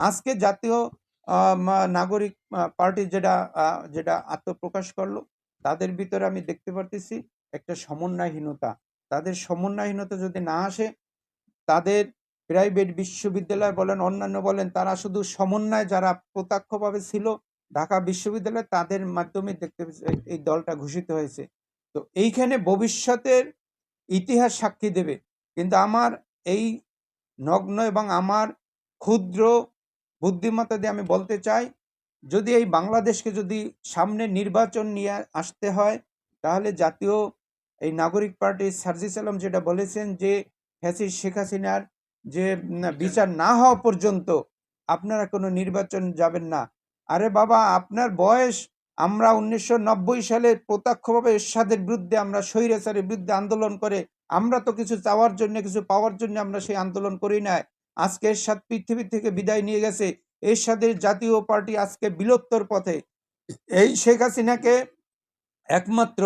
আজকে জাতীয় নাগরিক পার্টি যেটা যেটা আত্মপ্রকাশ করল, তাদের ভিতরে আমি দেখতে পারতেছি একটা সমন্বয়হীনতা। তাদের সমন্বয়হীনতা যদি না আসে, তাদের প্রাইভেট বিশ্ববিদ্যালয় বলেন, অন্যান্য বলেন, তারা শুধু সমন্বয় যারা প্রত্যক্ষভাবে ছিল ঢাকা বিশ্ববিদ্যালয়, তাদের মাধ্যমে দেখতে এই দলটা ঘোষিত হয়েছে। তো এইখানে ভবিষ্যতের ইতিহাস সাক্ষী দেবে। কিন্তু আমার এই নগ্ন এবং আমার ক্ষুদ্র বুদ্ধিমত্তা দিয়ে আমি বলতে চাই যদি এই বাংলাদেশকে যদি সামনে নির্বাচন নিয়ে আসতে হয় তাহলে জাতীয় এই নাগরিক পার্টি সার্জিস আলম যেটা বলেছেন যে ফ্যাসিস শেখ হাসিনার যে বিচার না হওয়া পর্যন্ত আপনারা কোনো নির্বাচন যাবেন না। আরে বাবা আপনার বয়স আমরা উনিশশো নব্বই সালে প্রত্যক্ষভাবে এরশাদের বিরুদ্ধে আমরা স্বৈরাচারের বিরুদ্ধে আন্দোলন করে আমরা তো কিছু চাওয়ার জন্য কিছু পাওয়ার জন্য আমরা সেই আন্দোলন করি নাই। আজকে এরশাদ পৃথিবী থেকে বিদায় নিয়ে গেছে। এরশাদের জাতীয় পার্টি আজকে বিলুপ্তর পথে। এই শেখ হাসিনাকে একমাত্র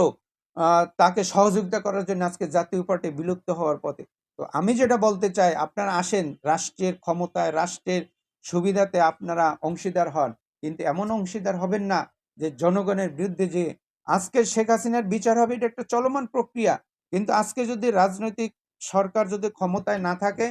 তাকে সহযোগিতা করার জন্য আজকে জাতীয় পার্টি বিলুপ্ত হওয়ার পথে। তো আমি যেটা বলতে চাই, আপনারা আসেন রাষ্ট্রের ক্ষমতায়, রাষ্ট্রের সুবিধাতে আপনারা অংশীদার হন। কিন্তু এমন অংশীদার হবেন না যে জনগণের বিরুদ্ধে যে আজকে শেখ হাসিনার বিচার হবে, এটা একটা চলমান প্রক্রিয়া। কিন্তু আজকে যদি রাজনৈতিক সরকার যদি ক্ষমতায় না থাকে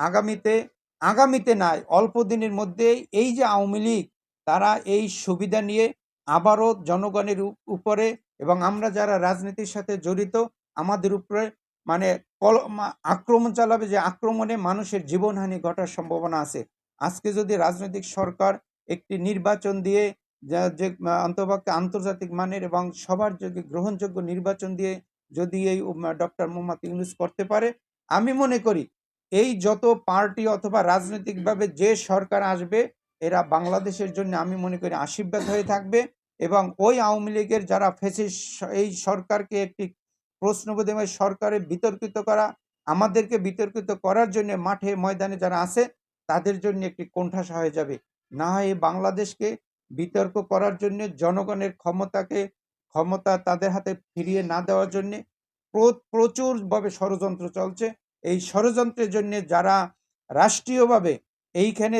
আগামীতে আগামীতে নাই, অল্প দিনের মধ্যেই এই যে আওয়ামী লীগ, তারা এই সুবিধা নিয়ে আবারও জনগণের উপরে এবং আমরা যারা রাজনীতির সাথে জড়িত, আমাদের উপরে মানে কল- আক্রমণ চালাবে যে আক্রমণে মানুষের জীবনহানি ঘটার সম্ভাবনা আছে। আজকে যদি রাজনৈতিক সরকার একটি নির্বাচন দিয়ে, যা- যে অন্তপক্ষে আন্তর্জাতিক মানের এবং সবার যোগ্য, গ্রহণযোগ্য নির্বাচন দিয়ে যদি এই ডক্টর মোহাম্মদ ইউনুস করতে পারে, আমি মনে করি এই যত পার্টি অথবা রাজনৈতিকভাবে যে সরকার আসবে, এরা বাংলাদেশের জন্য আমি মনে করি আশীর্বাদ হয়ে থাকবে এবং ওই আওয়ামী লীগের যারা ফেসিস এই সরকারকে একটি প্রশ্নবোধময় সরকারে বিতর্কিত করা, আমাদেরকে বিতর্কিত করার জন্য মাঠে ময়দানে যারা আছে, তাদের জন্য একটি কোণঠাসা হয়ে যাবে। না হয় বাংলাদেশকে বিতর্ক করার জন্য, জনগণের ক্ষমতাকে, ক্ষমতা তাদের হাতে ফিরিয়ে না দেওয়ার জন্য প্রচুরভাবে ষড়যন্ত্র চলছে। এই ষড়যন্ত্রের জন্য যারা রাষ্ট্রীয়ভাবে এইখানে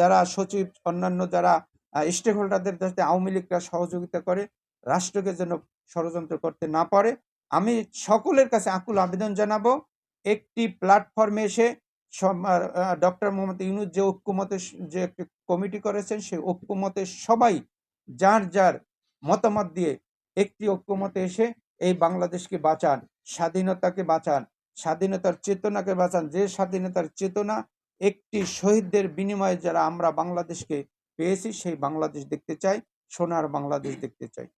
যারা সচিব, অন্যান্য যারা স্টেক হোল্ডারদের সাথে আওয়ামী লীগরা সহযোগিতা করে রাষ্ট্রকে যেন ষড়যন্ত্র করতে না পারে, আমি সকলের কাছে আকুল আবেদন জানাব, একটি প্ল্যাটফর্মে এসে ডক্টর মোহাম্মদ ইউনুস যে ঐক্যমতে যে একটি কমিটি করেছেন, সেই ঐক্যমতে সবাই যার যার মতামত দিয়ে একটি ঐক্যমতে এসে এই বাংলাদেশকে বাঁচান, স্বাধীনতাকে বাঁচান স্বাধীনতার চেতনাকে বাঁচান। যে স্বাধীনতার চেতনা একটি শহীদদের বিনিময়ে যারা আমরা বাংলাদেশকে পেয়েছি, সেই বাংলাদেশ দেখতে চাই, সোনার বাংলাদেশ দেখতে চাই।